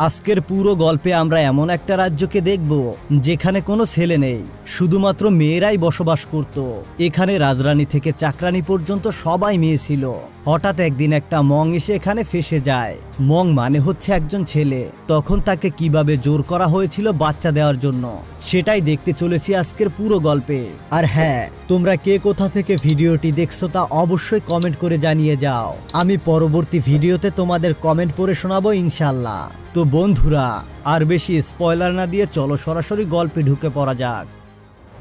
আজকের পুরো গল্পে আমরা এমন একটা রাজ্যকে দেখব, যেখানে কোনো ছেলে নেই। শুধুমাত্র মেয়েরাই বসবাস করত। এখানে রাজরানী থেকে চাকরানি পর্যন্ত সবাই মেয়ে ছিল। হঠাৎ একদিন একটা মং এসে এখানে ফেসে যায়। মং মানে হচ্ছে একজন ছেলে। তখন তাকে কীভাবে জোর করা হয়েছিল বাচ্চা দেওয়ার জন্য, সেটাই দেখতে চলেছি আজকের পুরো গল্পে। আর হ্যাঁ তোমরা কে কোথা থেকে ভিডিওটি দেখছ তা অবশ্যই কমেন্ট করে জানিয়ে যাও। আমি পরবর্তী ভিডিওতে তোমাদের কমেন্ট পড়ে শোনাবো ইনশাল্লাহ তো বন্ধুরা, আর বেশি স্পয়লার না দিয়ে চলো সরাসরি গল্পে ঢুকে পড়া যাক।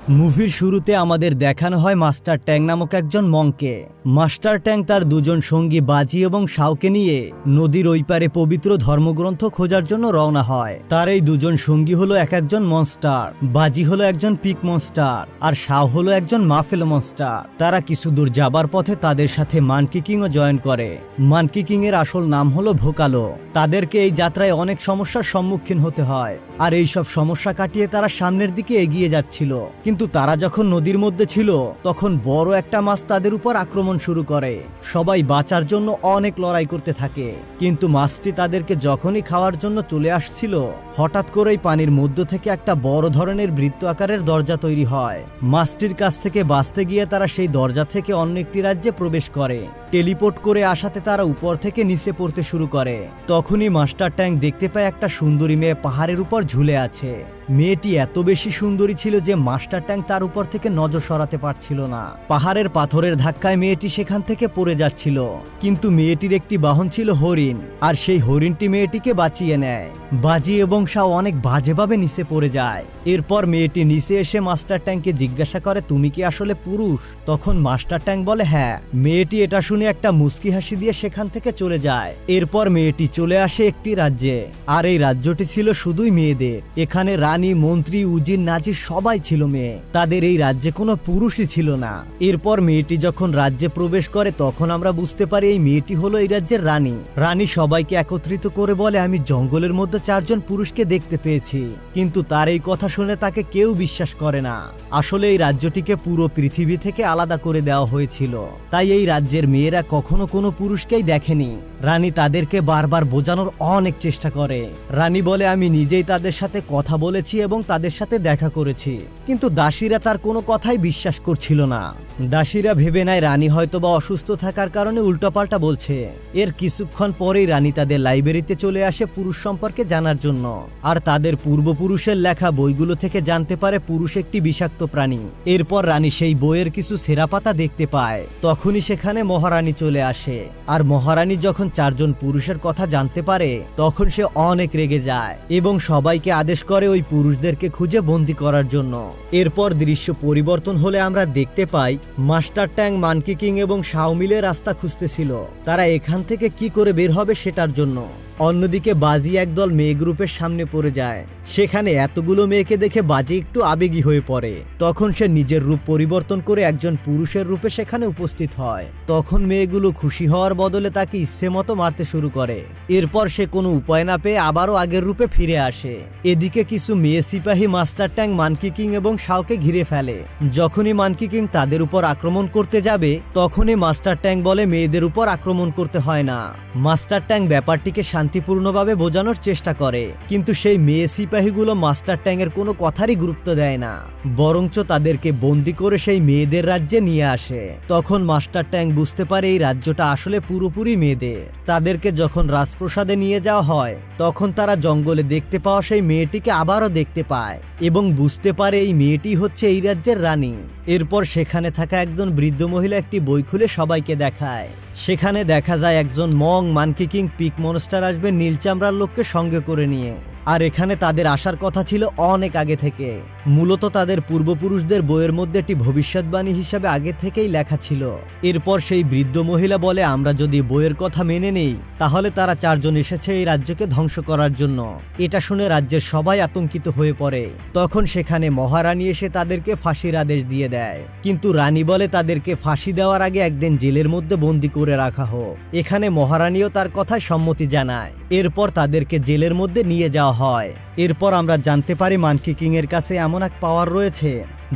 মুভির শুরুতে আমাদের দেখানো হয় মাস্টার ট্যাং নামক একজন মংকে। মাস্টার ট্যাং তার দুজন সঙ্গী বাজি এবং শাওকে নিয়ে নদীর ওই পারে পবিত্র ধর্মগ্রন্থ খোঁজার জন্য রওনা হয়। তার এই দুজন সঙ্গী হলো এক একজন মনস্টার, বাজি হলো একজন পিক মনস্টার, আর শাও হলো একজন মাফেল মনস্টার। তারা কিছু দূর যাবার পথে তাদের সাথে মানকি কিংও জয়েন করে। মানকি কিং এর আসল নাম হলো ভোকালো। তাদেরকে এই যাত্রায় অনেক সমস্যার সম্মুখীন হতে হয়। আর এই সব সমস্যা কাটিয়ে তারা সামনের দিকে এগিয়ে যাচ্ছিল। কিন্তু তারা যখন নদীর মধ্যে ছিল, তখন বড় একটা মাছ তাদের উপর আক্রমণ শুরু করে। সবাই বাঁচার জন্য অনেক লড়াই করতে থাকে। কিন্তু মাছটি তাদেরকে যখনই খাওয়ার জন্য চলে আসছিল হঠাৎ করেই পানির মধ্য থেকে একটা বড় ধরনের বৃত্ত আকারের দরজা তৈরি হয়। মাছটির কাছ থেকে বাঁচতে গিয়ে তারা সেই দরজা থেকে অন্য একটি রাজ্যে প্রবেশ করে। টেলিপোর্ট করে আসাতে তারা উপর থেকে নিচে পড়তে শুরু করে। তখনই মাস্টার ট্যাঙ্ক দেখতে পায় একটা সুন্দরী মেয়ে পাহাড়ের উপর ঝুলে আছে। মেয়েটি এত বেশি সুন্দরী ছিল যে মাস্টার ট্যাঙ্ক তার উপর থেকে নজর সরাতে পারছিল না। পাহাড়ের পাথরের ধাক্কায় মেয়েটি সেখান থেকে পড়ে যাচ্ছিল। কিন্তু মেয়েটির একটি বাহন ছিল হরিণ, আর সেই হরিণটি মেয়েটিকে বাঁচিয়ে নেয়। বাজি এবং শাহ অনেক বাজেভাবে নিচে পড়ে যায়। এরপর মেয়েটি নিচে এসে মাস্টার ট্যাঙ্ককে জিজ্ঞাসা করে, তুমি কি আসলে পুরুষ? তখন মাস্টার ট্যাঙ্ক বলে হ্যাঁ। মেয়েটি এটা শুনে একটা মুস্কি হাসি দিয়ে সেখান থেকে চলে যায়। এরপর মেয়েটি চলে আসে একটি রাজ্যে, আর এই রাজ্যটি ছিল শুধুই মেয়েদের। এখানে রানী, মন্ত্রী, উজির, নাজির সবাই ছিল মেয়ে। তাদের এই রাজ্যে কোনো পুরুষই ছিল না। এরপর মেয়েটি যখন রাজ্যে প্রবেশ করে, তখন আমরা বুঝতে পারি এই মেয়েটি হলো এই রাজ্যের রানী। রানী সবাইকে একত্রিত করে বলে, আমি জঙ্গলের মধ্যে চারজন পুরুষকে দেখতে পেয়েছি। কিন্তু তার এই কথা শুনে তাকে কেউ বিশ্বাস করে না। আসলে এই রাজ্যটিকে পুরো পৃথিবী থেকে আলাদা করে দেওয়া হয়েছিল। তাই এই রাজ্যের মেয়েরা কখনো কোনো পুরুষকেই দেখেনি। রানী তাদেরকে বারবার বোঝানোর অনেক চেষ্টা করে। রানী বলে, আমি নিজেই তাদের সাথে কথা বলেছি এবং তাদের সাথে দেখা করেছি। কিন্তু দাসীরা তার কোনো কথাই বিশ্বাস করছিল না। দাসীরা ভেবে নেয় রানী হয়তো বা অসুস্থ থাকার কারণে উল্টোপাল্টা বলছে। এর কিছুক্ষণ পরেই রানী তাদের লাইব্রেরিতে চলে আসে পুরুষ সম্পর্কে জানার জন্য। আর তাদের পূর্বপুরুষের লেখা বইগুলো থেকে জানতে পারে পুরুষ একটি বিষাক্ত প্রাণী। এরপর রানী সেই বইয়ের কিছু সেরা পাতা দেখতে পায়। তখনই সেখানে মহারানী চলে আসে। আর মহারানী যখন চারজন পুরুষের কথা জানতে পারে, তখন সে অনেক রেগে যায় এবং সবাইকে আদেশ করে ওই পুরুষদেরকে খুঁজে বন্দি করার জন্য। এরপর দৃশ্য পরিবর্তন হলে আমরা দেখতে পাই মাস্টার ট্যাং মানকিকিং এবং শাওমিলে রাস্তা খুঁজতেছিল। তারা এখান থেকে কি করে বের হবে সেটার জন্য। অন্যদিকে বাজি একদল মেয়ে গ্রুপের সামনে পড়ে যায়। সেখানে এতগুলো মেয়েকে দেখে বাজি একটু আবেগী হয়ে পড়ে। তখন সে নিজের রূপ পরিবর্তন করে একজন পুরুষের রূপে সেখানে উপস্থিত হয়। তখন মেয়েগুলো খুশি হওয়ার বদলে তাকে ইচ্ছে মতো মারতে শুরু করে। এরপর সে কোনো উপায় না পেয়ে আবারও আগের রূপে ফিরে আসে। এদিকে কিছু মেয়ে সিপাহী মাস্টার ট্যাং মানকি কিং এবং শাওকে ঘিরে ফেলে। যখনই মানকি কিং তাদের উপর আক্রমণ করতে যাবে, তখনই মাস্টার ট্যাং বলে মেয়েদের উপর আক্রমণ করতে হয় না। মাস্টার ট্যাং ব্যাপারটিকে শান্তিপূর্ণভাবে বোঝানোর চেষ্টা করে। কিন্তু সেই মেয়ে সিপাহীগুলো মাস্টার ট্যাংয়ের কোনো কথারই গুরুত্ব দেয় না। বরঞ্চ তাদেরকে বন্দি করে সেই মেয়েদের রাজ্যে নিয়ে আসে। তখন মাস্টার ট্যাং বুঝতে পারে এই রাজ্যটা আসলে পুরোপুরি মেয়েদের। তাদেরকে যখন রাজপ্রসাদে নিয়ে যাওয়া হয়, তখন তারা জঙ্গলে দেখতে পাওয়া সেই মেয়েটিকে আবারও দেখতে পায় এবং বুঝতে পারে এই মেয়েটি হচ্ছে এই রাজ্যের রানী। এরপর সেখানে থাকা একজন বৃদ্ধ মহিলা একটি বই খুলে সবাইকে দেখায়। সেখানে দেখা যায় একজন মং মানকিকিং পিক মনস্টার আসবে নীল চামড়ার লোককে সঙ্গে করে নিয়ে। আর এখানে তাদের আসার কথা ছিল অনেক আগে থেকে। মূলত তাদের পূর্বপুরুষদের বইয়ের মধ্যে একটি ভবিষ্যৎবাণী হিসাবে আগে থেকেই লেখা ছিল। এরপর সেই বৃদ্ধ মহিলা বলে, আমরা যদি বইয়ের কথা মেনে নেই, তাহলে তারা চারজন এসেছে এই রাজ্যকে ধ্বংস করার জন্য। এটা শুনে রাজ্যের সবাই আতঙ্কিত হয়ে পড়ে। তখন সেখানে মহারানী এসে তাদেরকে ফাঁসির আদেশ দিয়ে দেয়। কিন্তু রানী বলে, তাদেরকে ফাঁসি দেওয়ার আগে একদিন জেলের মধ্যে বন্দি করে রাখা হোক। এখানে মহারানীও তার কথায় সম্মতি জানায়। এরপর তাদেরকে জেলের মধ্যে নিয়ে যাওয়া হয়। এরপর আমরা জানতে পারি মানকি কিংয়ের কাছে এমন এক পাওয়ার রয়েছে।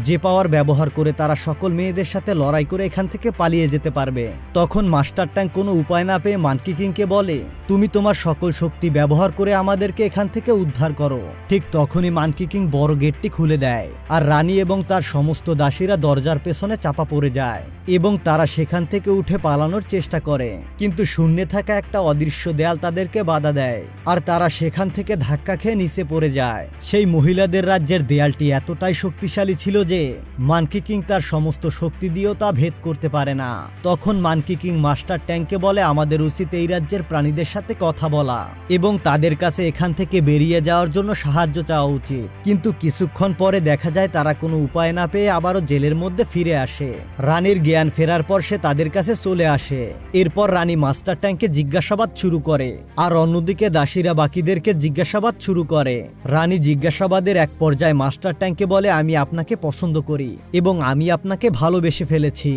যে পাওয়ার ব্যবহার করে তারা সকল মেয়েদের সাথে লড়াই করে এখান থেকে পালিয়ে যেতে পারবে। তখন মাস্টার ট্যাঙ্ক কোনো উপায় না পেয়ে মানকি কিংকে বলে, তুমি তোমার সকল শক্তি ব্যবহার করে আমাদেরকে এখান থেকে উদ্ধার করো। ঠিক তখনই মানকি কিং বড় গেটটি খুলে দেয়, আর রানী এবং তার সমস্ত দাসীরা দরজার পেছনে চাপা পড়ে যায় এবং তারা সেখান থেকে উঠে পালানোর চেষ্টা করে। কিন্তু শূন্যে থাকা একটা অদৃশ্য দেয়াল তাদেরকে বাধা দেয়, আর তারা সেখান থেকে ধাক্কা খেয়ে নিচে পড়ে যায়। সেই মহিলাদের রাজ্যের দেয়ালটি এতটাই শক্তিশালী ছিল যে মানকি কিং তার সমস্ত শক্তি দিয়েও তা ভেদ করতে পারে না। তখন মানকি কিং মাস্টার ট্যাঙ্কে বলে, আমাদের উচিত এই রাজ্যের প্রাণীদের সাথে কথা বলা এবং তাদের কাছে এখান থেকে বেরিয়ে যাওয়ার জন্য সাহায্য চাওয়া উচিত। কিন্তু কিছুক্ষণ পরে দেখা যায় তারা কোনো উপায় না পেয়ে আবারও জেলের মধ্যে ফিরে আসে। রানীর জ্ঞান ফেরার পর সে তাদের কাছে চলে আসে। এরপর রানী মাস্টার ট্যাঙ্কে জিজ্ঞাসাবাদ শুরু করে আর অন্যদিকে দাসীরা বাকিদেরকে জিজ্ঞাসাবাদ শুরু করে। রানী জিজ্ঞাসাবাদের এক পর্যায়ে মাস্টার ট্যাঙ্কে বলে, আমি আপনাকে পছন্দ করি এবং আমি আপনাকে ভালোবেসে ফেলেছি।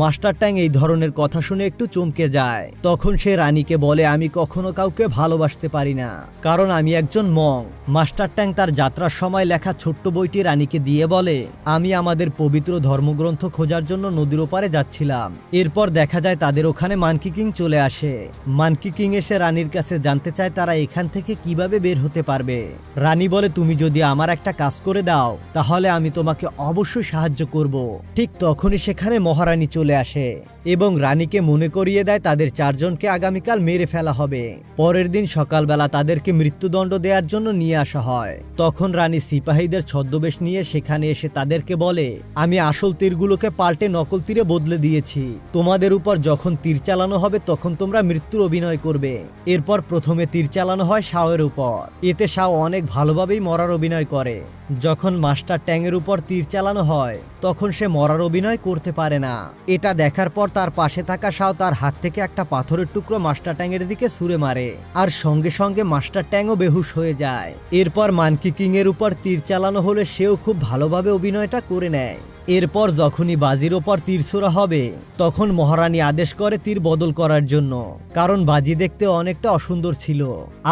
মাস্টার ট্যাং এই ধরনের কথা শুনে একটু চমকে যায়। তখন সে রানীকে বলে, আমি কখনো কাউকে ভালোবাসতে পারি না, কারণ আমি একজন মং। মাস্টার ট্যাং তার যাত্রার সময় লেখা ছোট্ট বইটি রানীকে দিয়ে বলে, আমি আমাদের পবিত্র ধর্মগ্রন্থ খোঁজার জন্য নদীর ওপারে যাচ্ছিলাম। এরপর দেখা যায় তাদের ওখানে মানকি কিং চলে আসে। মানকি কিং এসে রানীর কাছে জানতে চায় তারা এখান থেকে কীভাবে বের হতে পারবে। রানী বলে, তুমি যদি আমার একটা কাজ করে দাও, তাহলে আমি তোমাকে অবশ্যই সাহায্য করব। ঠিক তখনই সেখানে মহারানী চলে আসে এবং রানীকে মনে করিয়ে দেয় তাদের চারজনকে আগামীকাল মেরে ফেলা হবে। পরের দিন সকালবেলা তাদেরকে মৃত্যুদণ্ড দেওয়ার জন্য নিয়ে আসা হয়। তখন রানী সিপাহীদের ছদ্মবেশ নিয়ে সেখানে এসে তাদেরকে বলে, আমি আসল তীরগুলোকে পাল্টে নকল তীরে বদলে দিয়েছি। তোমাদের উপর যখন তীর চালানো হবে তখন তোমরা মৃত্যুর অভিনয় করবে। এরপর প্রথমে তীর চালানো হয় শাওয়ের উপর। এতে শাও অনেক ভালোভাবেই মরার অভিনয় করে। যখন মাস্টার ট্যাংয়ের উপর তীর চালানো হয়, তখন সে মরার অভিনয় করতে পারে না। এটা দেখার পর তার পাশে থাকা সাও তার হাত থেকে একটা পাথরের টুকরো মাস্টার ট্যাংয়ের দিকে সুরে মারে আর সঙ্গে সঙ্গে মাস্টার ট্যাংও বেহুশ হয়ে যায়। এরপর মানকি কিংয়ের উপর তীর চালানো হলে সেও খুব ভালোভাবে অভিনয়টা করে নেয়। এরপর যখনই বাজির ওপর তীর ছোড়া হবে, তখন মহারানী আদেশ করে তীর বদল করার জন্য, কারণ বাজি দেখতে অনেকটা অসুন্দর ছিল,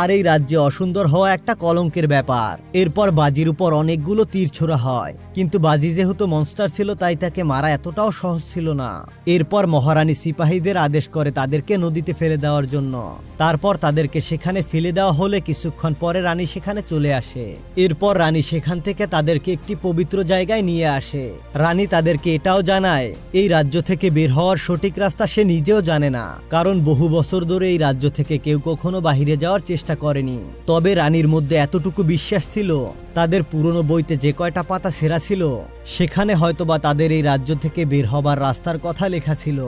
আর এই রাজ্যে অসুন্দর হওয়া একটা কলঙ্কের ব্যাপার। এরপর বাজির উপর অনেকগুলো তীর ছোড়া হয়, কিন্তু বাজি যেহেতু মনস্টার ছিল, তাই তাকে মারা এতটাও সহজ ছিল না। এরপর মহারানী সিপাহীদের আদেশ করে তাদেরকে নদীতে ফেলে দেওয়ার জন্য। তারপর তাদেরকে সেখানে ফেলে দেওয়া হলে কিছুক্ষণ পরে রানী সেখানে চলে আসে। এরপর রানী সেখান থেকে তাদেরকে একটি পবিত্র জায়গায় নিয়ে আসে। রানী তাদেরকে এটাও জানায়, এই রাজ্য থেকে বের হওয়ার সঠিক রাস্তা সে নিজেও জানে না, কারণ বহু বছর ধরে এই রাজ্য থেকে কেউ কখনো বাহিরে যাওয়ার চেষ্টা করেনি। তবে রানীর মধ্যে এতটুকু বিশ্বাস ছিল, তাদের পুরনো বইতে যে কয়টা পাতা সেরা ছিল, সেখানে হয়তোবা তাদের এই রাজ্য থেকে বের হবার রাস্তার কথা লেখা ছিল।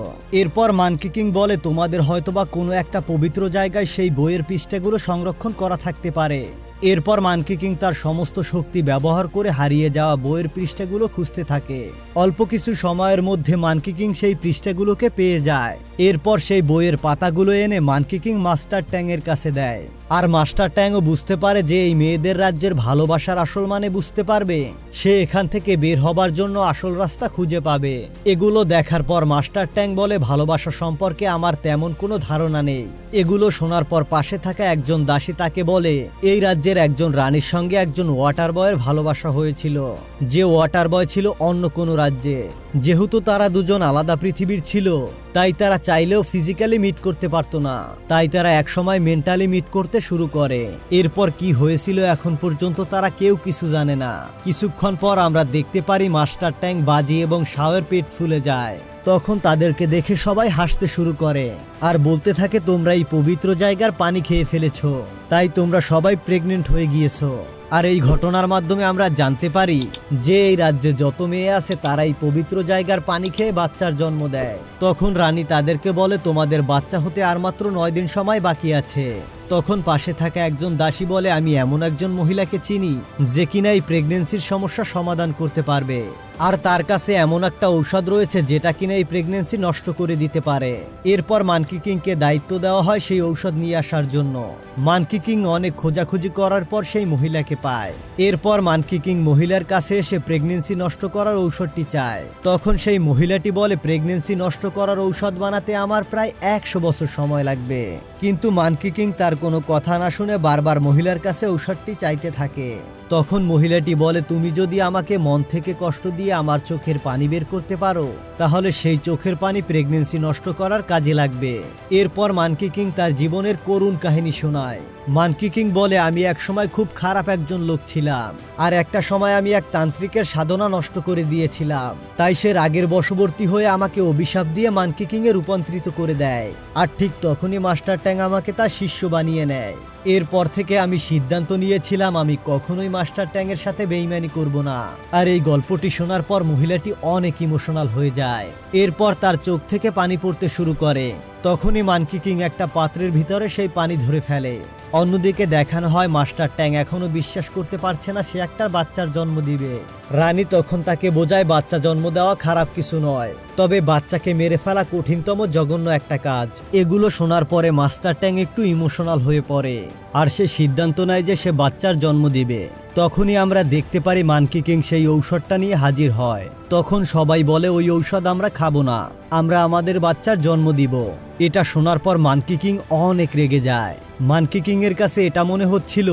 এরপর মানকি কিং বলে, তোমাদের হয়তোবা কোনো একটা পবিত্র জায়গায় সেই বইয়ের পৃষ্ঠাগুলো সংরক্ষণ করা থাকতে পারে। এরপর মানকি কিং তার সমস্ত শক্তি ব্যবহার করে হারিয়ে যাওয়া বইয়ের পৃষ্ঠাগুলো খুঁজতে থাকে। অল্প কিছু সময়ের মধ্যে মানকি কিং সেই পৃষ্ঠাগুলোকে পেয়ে যায়। এরপর সেই বইয়ের পাতাগুলো এনে মানকি কিং মাস্টার ট্যাংয়ের কাছে দেয়। আর মাস্টার ট্যাংও বুঝতে পারে যে এই মেয়েদের রাজ্যের ভালোবাসার আসল মানে বুঝতে পারবে। সে এখান থেকে বের হবার জন্য আসল রাস্তা খুঁজে পাবে। এগুলো দেখার পর মাস্টার ট্যাং বলে, ভালোবাসা সম্পর্কে আমার তেমন কোনো ধারণা নেই। এগুলো শোনার পর পাশে থাকা একজন দাসী তাকে বলে, এই রাজ্যের একজন রানীর সঙ্গে একজন ওয়াটার বয়ের ভালোবাসা হয়েছিল। যে ওয়াটার বয় ছিল অন্য কোনো রাজ্যে। যেহেতু তারা দুজন আলাদা পৃথিবীর ছিল তাই তারা চাইলেও ফিজিক্যালি মিট করতে পারতো না। তাই তারা একসময় মেন্টালি মিট করতে শুরু করে। এরপর কি হয়েছিল এখন পর্যন্ত তারা কেউ কিছু জানে না। কিছুক্ষণ পর আমরা দেখতে পারি মাস্টার ট্যাঙ্ক বাজি এবং শাওয়ের পেট ফুলে যায়। তখন তাদেরকে দেখে সবাই হাসতে শুরু করে। আর বলতে থাকে, তোমরা এই পবিত্র জায়গার পানি খেয়ে ফেলেছো। তাই তোমরা সবাই প্রেগনেন্ট হয়ে গিয়েছো। আর এই ঘটনার মাধ্যমে আমরা জানতে পারি যে এই রাজ্যে যত মেয়ে আছে তারাই পবিত্র জায়গার পানি খেয়ে বাচ্চার জন্ম দেয়। তখন রানী তাদেরকে বলে, তোমাদের বাচ্চা হতে আর মাত্র নয় দিন সময় বাকি আছে। তখন পাশে থাকা একজন দাসী বলে, আমি এমন একজন মহিলাকে চিনি যে কিনা এই প্রেগনেন্সির সমস্যা সমাধান করতে পারবে। আর তার কাছে এমন একটা ঔষধ রয়েছে যেটা কিনা এই প্রেগনেন্সি নষ্ট করে দিতে পারে। এরপর মানকি কিংকে দায়িত্ব দেওয়া হয় সেই ঔষধ নিয়ে আসার জন্য। মানকি কিং অনেক খোঁজাখুঁজি করার পর সেই মহিলাকে পায়। এরপর মানকি কিং মহিলার কাছে এসে প্রেগনেন্সি নষ্ট করার ঔষধটি চায়। তখন সেই মহিলাটি বলে প্রেগনেন্সি নষ্ট করার ঔষধ বানাতে আমার প্রায় একশো বছর সময় লাগবে। কিন্তু মানকি কিং তার কোনো কথা না শুনে বারবার মহিলার কাছে ঔষধটি চাইতে থাকে। তখন মহিলাটি বলে, তুমি যদি আমাকে মন থেকে কষ্ট দিয়ে আমার চোখের পানি বের করতে পারো, তাহলে সেই চোখের পানি প্রেগনেন্সি নষ্ট করার কাজে লাগবে। এরপর মানকি কিং তার জীবনের করুণ কাহিনী শোনায়। মানকি কিং বলে, আমি একসময় খুব খারাপ একজন লোক ছিলাম, আর একটা সময় আমি এক তান্ত্রিকের সাধনা নষ্ট করে দিয়েছিলাম। তাই সে রাগের বশবর্তী হয়ে আমাকে অভিশাপ দিয়ে মানকি কিং এ রূপান্তরিত করে দেয়। আর ঠিক তখনই মাস্টার ট্যাং আমাকে তার শিষ্য বানিয়ে নেয় এরপর থেকে আমি সিদ্ধান্ত নিয়েছিলাম আমি কখনোই মাস্টার ট্যাংয়ের সাথে বেইমানি করব না। আর এই গল্পটি শোনার পর মহিলাটি অনেক ইমোশনাল হয়ে যায়। এরপর তার চোখ থেকে পানি পড়তে শুরু করে। তখনই মানকি কিং একটা পাত্রের ভিতরে সেই পানি ধরে ফেলে। অন্যদিকে দেখানো হয় মাস্টার ট্যাং এখনও বিশ্বাস করতে পারছে না সে একটা বাচ্চার জন্ম দিবে। রানী তখন তাকে বোঝায়, বাচ্চা জন্ম দেওয়া খারাপ কিছু নয়। তবে বাচ্চাকে মেরে ফেলা কঠিনতম জঘন্য একটা কাজ। এগুলো শোনার পরে মাস্টার ট্যাং একটু ইমোশনাল হয়ে পড়ে। আর সে সিদ্ধান্ত নেয় যে সে বাচ্চার জন্ম দিবে। তখনই আমরা দেখতে পারি মানকি কিং সেই ঔষধটা নিয়ে হাজির হয়। তখন সবাই বলে, ওই ঔষধ আমরা খাব না। আমরা আমাদের বাচ্চার জন্ম দিব। এটা শোনার পর মানকি কিং অনেক রেগে যায়। মানকি কিং এর কাছে এটা মনে হচ্ছিল,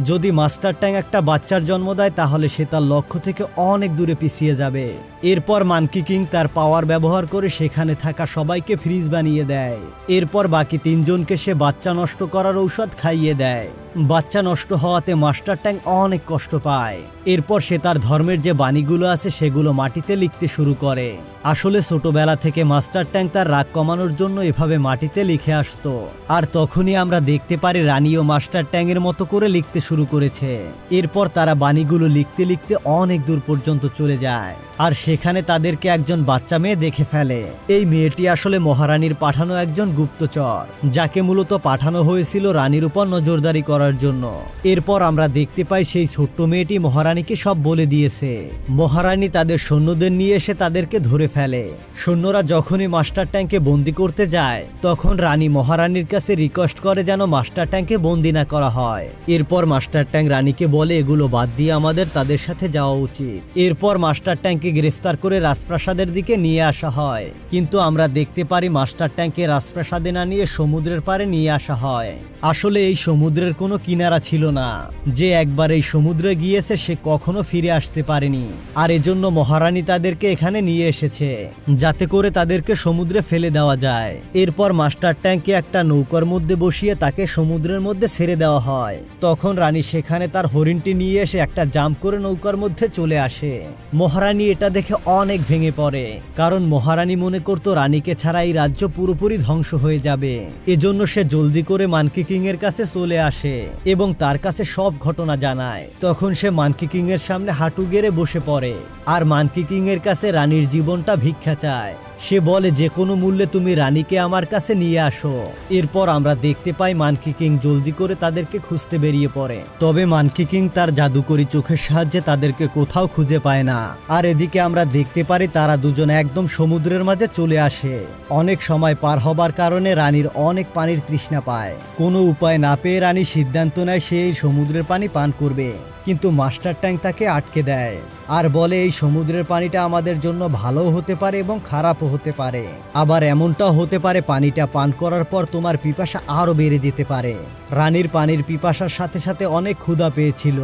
যদি মাস্টার ট্যাং একটা বাচ্চার জন্ম দেয়, তাহলে সে তার লক্ষ্য থেকে অনেক দূরে পিছিয়ে যাবে। এরপর মানকি কিং তার পাওয়ার ব্যবহার করে সেখানে থাকা সবাইকে ফ্রিজ বানিয়ে দেয়। এরপর বাকি তিনজনকে সে বাচ্চা নষ্ট করার ঔষধ খাইয়ে দেয়। বাচ্চা নষ্ট হওয়াতে মাস্টার ট্যাং অনেক কষ্ট পায়। এরপর সে তার ধর্মের যে বাণীগুলো আছে, সেগুলো মাটিতে লিখতে শুরু করে। আসলে ছোটবেলা থেকে মাস্টার ট্যাং তার রাগ কমানোর জন্য এভাবে মাটিতে লিখে আসতো। আর তখনই আমরা দেখতে পারি রানী ও মাস্টার ট্যাংয়ের মতো করে লিখতে শুরু করেছে। এরপর তারা বাণীগুলো লিখতে লিখতে অনেক দূর পর্যন্ত চলে যায়। আর সেখানে তাদেরকে একজন বাচ্চা মেয়ে দেখে ফেলে। এই মেয়েটি আসলে মহারানীর পাঠানো একজন গুপ্তচর, যাকে মূলত পাঠানো হয়েছিল রানীর উপর নজরদারি করার জন্য। এরপর আমরা দেখতে পাই সেই ছোট্ট মেয়েটি মহারানীকে সব বলে দিয়েছে। মহারানী তাদের সৈন্যদের নিয়ে এসে তাদেরকে ধরে ফেলে। সৈন্যরা যখনই মাস্টার ট্যাঙ্কে বন্দি করতে যায় তখন রানী মহারানীর কাছে রিকোয়েস্ট করে যেন মাস্টার ট্যাঙ্কে বন্দি না করা হয়। এরপর মাস্টার ট্যাঙ্ক রানীকে বলে, এগুলো বাদ দিয়ে আমাদের তাদের সাথে যাওয়া উচিত। এরপর মাস্টার ট্যাঙ্কে গ্রেফতার করে রাজপ্রাসাদের দিকে নিয়ে আসা হয়। কিন্তু আমরা দেখতে পারি মাস্টার ট্যাঙ্কে রাজপ্রাসাদে না নিয়ে সমুদ্রের পারে নিয়ে আসা হয়। আসলে এই সমুদ্রের কোনো কিনারা ছিল না। যে একবার এই সমুদ্রে গিয়েছে, সে কখনো ফিরে আসতে পারেনি। আর এজন্য মহারানী তাদেরকে এখানে নিয়ে এসেছে, যাতে করে তাদেরকে সমুদ্রে ফেলে দেওয়া যায়। এরপর মাস্টার ট্যাঙ্কে একটা নৌকার মধ্যে বসিয়ে তাকে সমুদ্রের মধ্যে ছেড়ে দেওয়া হয়। তখন রানী সেখানে তার হরিণটি নিয়ে এসে একটা জাম্প করে নৌকার মধ্যে চলে আসে। মহারানী এটা দেখে অনেক ভেঙে পড়ে, কারণ মহারানী মনে করতো রানীকে ছাড়া এই রাজ্য পুরোপুরি ধ্বংস হয়ে যাবে। এজন্য সে জলদি করে মানকি কিং এর কাছে চলে আসে এবং তার কাছে সব ঘটনা জানায়। তখন সে মানকি কিং এর সামনে হাঁটু গেড়ে বসে পড়ে, আর মানকি কিং এর কাছে রানীর জীবনটা ভিক্ষা চায়। সে বলে, যে কোনো মূল্যে তুমি রানীকে আমার কাছে নিয়ে আসো। এরপর আমরা দেখতে পাই মানকি কিং জলদি করে তাদেরকে খুঁজতে বেরিয়ে পড়ে। তবে মানকি কিং তার জাদুকরি চোখের সাহায্যে তাদেরকে কোথাও খুঁজে পায় না। আর এদিকে আমরা দেখতে পারি তারা দুজন একদম সমুদ্রের মাঝে চলে আসে। অনেক সময় পার হবার কারণে রানীর অনেক পানির তৃষ্ণা পায়। কোনো উপায় না পেয়ে রানী সিদ্ধান্ত নেয় সে এই সমুদ্রের পানি পান করবে। কিন্তু মাস্টার ট্যাঙ্ক তাকে আটকে দেয়। আর বলে, এই সমুদ্রের পানিটা আমাদের জন্য ভালোও হতে পারে এবং খারাপও হতে পারে। আবার এমনটাও হতে পারে, পানিটা পান করার পর তোমার পিপাসা আরও বেড়ে যেতে পারে। রানীর পানির পিপাসার সাথে সাথে অনেক ক্ষুধা পেয়েছিল।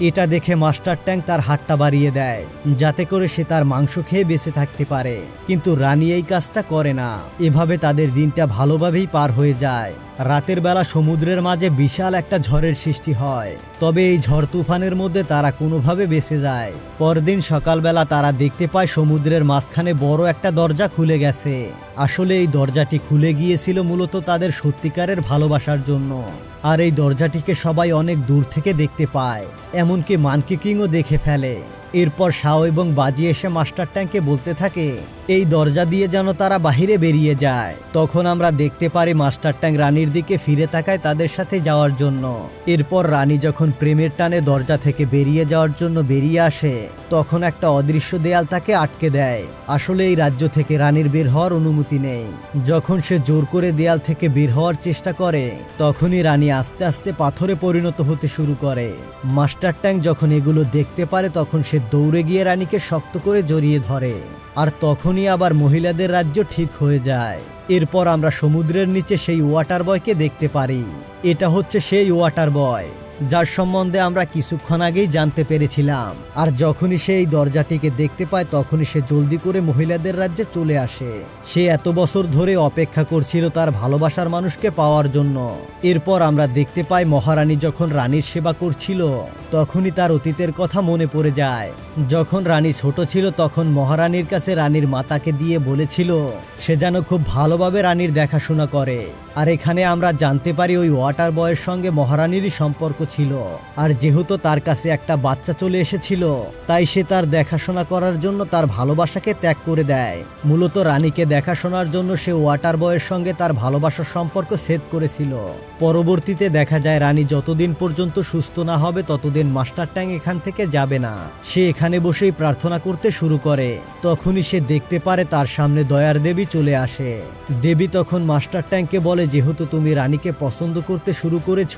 এটা দেখে মাস্টার ট্যাঙ্ক তার হাতটা বাড়িয়ে দেয়, যাতে করে সে তার মাংস খেয়ে বেঁচে থাকতে পারে। কিন্তু রানী এই কাজটা করে না। এভাবে তাদের দিনটা ভালোভাবেই পার হয়ে যায়। রাতের বেলা সমুদ্রের মাঝে বিশাল একটা ঝড়ের সৃষ্টি হয়। তবে এই ঝড় তুফানের মধ্যে তারা কোনোভাবে বেঁচে যায়। পরদিন সকালবেলা তারা দেখতে পায় সমুদ্রের মাঝখানে বড় একটা দরজা খুলে গেছে। আসলে এই দরজাটি খুলে গিয়েছিল মূলত তাদের সত্যিকারের ভালোবাসার জন্য। আর এই দরজাটিকে সবাই অনেক দূর থেকে দেখতে পায়। এমনকি মানকি কিংও দেখে ফেলে। এরপর শাও এবং বাজি এসে মাস্টার ট্যাঙ্কে বলতে থাকে এই দরজা দিয়ে যেন তারা বাহিরে বেরিয়ে যায়। তখন আমরা দেখতে পারি মাস্টার ট্যাং রানীর দিকে ফিরে তাকায় তাদের সাথে যাওয়ার জন্য। এরপর রানী যখন প্রেমের টানে দরজা থেকে বেরিয়ে যাওয়ার জন্য বেরিয়ে আসে, তখন একটা অদৃশ্য দেয়াল তাকে আটকে দেয়। আসলে এই রাজ্য থেকে রানীর বের হওয়ার অনুমতি নেই। যখন সে জোর করে দেয়াল থেকে বের হওয়ার চেষ্টা করে, তখনই রানী আস্তে আস্তে পাথরে পরিণত হতে শুরু করে। মাস্টার ট্যাঙ্ক যখন এগুলো দেখতে পারে, তখন সে দৌড়ে গিয়ে রানীকে শক্ত করে জড়িয়ে ধরে। আর তখনই আবার মহিলাদের রাজ্য ঠিক হয়ে যায়। এরপর আমরা সমুদ্রের নিচে সেই ওয়াটার বয়কে দেখতে পারি। এটা হচ্ছে সেই ওয়াটার বয় যার সম্বন্ধে আমরা কিছুক্ষণ আগেই জানতে পেরেছিলাম। আর যখনই সে এই দরজাটিকে দেখতে পায়, তখনই সে জলদি করে মহিলাদের রাজ্যে চলে আসে। সে এত বছর ধরে অপেক্ষা করছিল তার ভালোবাসার মানুষকে পাওয়ার জন্য। এরপর আমরা দেখতে পাই, মহারানী যখন রানীর সেবা করছিল, তখনই তার অতীতের কথা মনে পড়ে যায়। যখন রানী ছোট ছিল, তখন মহারানীর কাছে রানীর মাতাকে দিয়ে বলেছিল, সে যেন খুব ভালোভাবে রানীর দেখাশোনা করে। আর এখানে আমরা জানতে পারি ওই ওয়াটার বয়ের সঙ্গে মহারানীরই সম্পর্ক ছিল। আর যেহেতু তার কাছে একটা বাচ্চা চলে এসেছিল, তাই সে তার দেখাশোনা করার জন্য তার ভালোবাসাকে ত্যাগ করে দেয়। মূলত রানীকে দেখাশোনার জন্য সে ওয়াটার বয়ের সঙ্গে তার ভালোবাসার সম্পর্ক সেট করেছিল। পরবর্তীতে দেখা যায় রানী যতদিন পর্যন্ত সুস্থ না হবে, ততদিন মাস্টার ট্যাং এখান থেকে যাবে না। সে এখানে বসেই প্রার্থনা করতে শুরু করে। তখনই সে দেখতে পারে তার সামনে দয়ার দেবী চলে আসে। দেবী তখন মাস্টার ট্যাঙ্কে বলে, যেহেতু তুমি রানীকে পছন্দ করতে শুরু করেছ,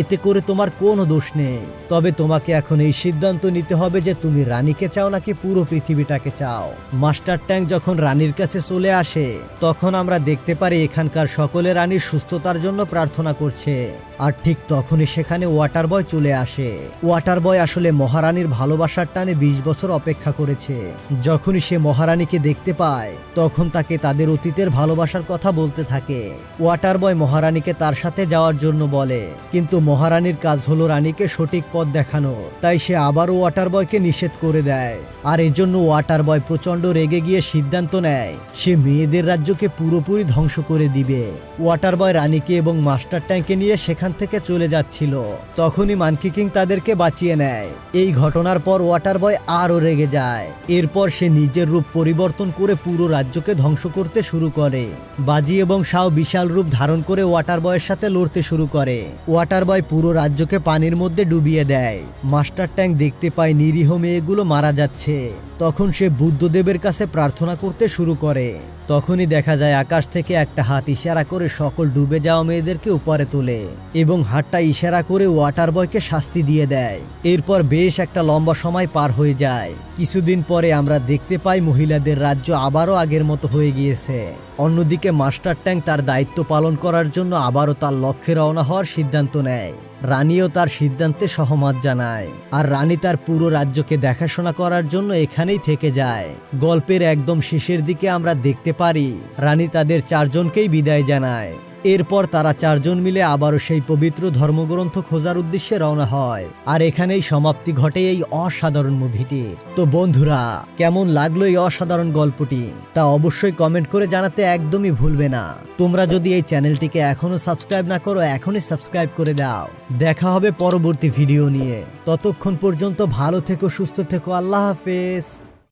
এতে করে তোমার কোনো দোষ নেই। তবে তোমাকে এখন এই সিদ্ধান্ত নিতে হবে যে তুমি রানীকে চাও নাকি পুরো পৃথিবীটাকে চাও। মাস্টার ট্যাঙ্ক যখন রানীর কাছে চলে আসে, তখন আমরা দেখতে পারি এখানকার সকলে রানীর সুস্থতার জন্য প্রার্থনা করছে। আর ঠিক তখনই সেখানে ওয়াটার বয় চলে আসে। ওয়াটার বয় আসলে মহারানীর ভালোবাসার টানে বিশ বছর অপেক্ষা করেছে। যখনই সে মহারানীকে দেখতে পায়, তখন তাকে তাদের অতীতের ভালোবাসার কথা বলতে থাকে। ওয়াটার বয় মহারানীকে তার সাথে যাওয়ার জন্য বলে, কিন্তু মহারানীর কাজ হলো রানীকে সঠিক পথ দেখানো। তাই সে আবারও ওয়াটার বয়কে নিষেধ করে দেয়। আর এজন্য ওয়াটার বয় প্রচণ্ড রেগে গিয়ে সিদ্ধান্ত নেয়, সে মেয়েদের রাজ্যকে পুরোপুরি ধ্বংস করে দিবে। ওয়াটার বয় রানীকে এবং মাস্টার ট্যাঙ্কে নিয়ে সেখান থেকে চলে যাচ্ছিল। তখনই মানকি কিং তাদেরকে বাঁচিয়ে নেয়। এই ঘটনার পর ওয়াটার বয় আরও রেগে যায়। এরপর সে নিজের রূপ পরিবর্তন করে পুরো রাজ্যকে ধ্বংস করতে শুরু করে। বাজি এবং শাও বিশাল রূপ ধারণ করে ওয়াটার বয়ের সাথে লড়তে শুরু করে। ওয়াটার বয় পুরো রাজ্যকে পানির মধ্যে ডুবিয়ে দেয়। মাস্টার ট্যাঙ্ক দেখতে পায় নিরীহ মেয়েগুলো মারা যাচ্ছে। তখন সে বুদ্ধদেবের কাছে প্রার্থনা করতে শুরু করে। তখনই দেখা যায় আকাশ থেকে একটা হাত ইশারা করে সকল ডুবে যাওয়া মেয়েদেরকে উপরে তোলে এবং হাতটা ইশারা করে ওয়াটার বয়কে শাস্তি দিয়ে দেয়। এরপর বেশ একটা লম্বা সময় পার হয়ে যায়। কিছুদিন পরে আমরা দেখতে পাই মহিলাদের রাজ্য আবারও আগের মতো হয়ে গিয়েছে। অন্যদিকে মাস্টার ট্যাঙ্ক তার দায়িত্ব পালন করার জন্য আবারও তার লক্ষ্যে রওনা হওয়ার সিদ্ধান্ত নেয়। রানীও তার সিদ্ধান্তে সহমত জানায়। আর রানী তার পুরো রাজ্যকে দেখাশোনা করার জন্য এখানেই থেকে যায়। গল্পের একদম শেষের দিকে আমরা দেখতে পারি, রানী তাদের চারজনকেই বিদায় জানায়। এরপর তারা চারজন মিলে আবারও সেই পবিত্র ধর্মগ্রন্থ খোঁজার উদ্দেশ্যে রওনা হয়। আর এখানেই সমাপ্তি ঘটে এই অসাধারণ মুভিটির তো বন্ধুরা, কেমন লাগল এই অসাধারণ গল্পটি? তা অবশ্যই কমেন্ট করে জানাতে একদমই ভুলবে না। তোমরা যদি এই চ্যানেলটিকে এখনও সাবস্ক্রাইব না করো, এখনই সাবস্ক্রাইব করে দাও। দেখা হবে পরবর্তী ভিডিও নিয়ে। ততক্ষণ পর্যন্ত ভালো থেকো, সুস্থ থেকো, আল্লাহ হাফেজ।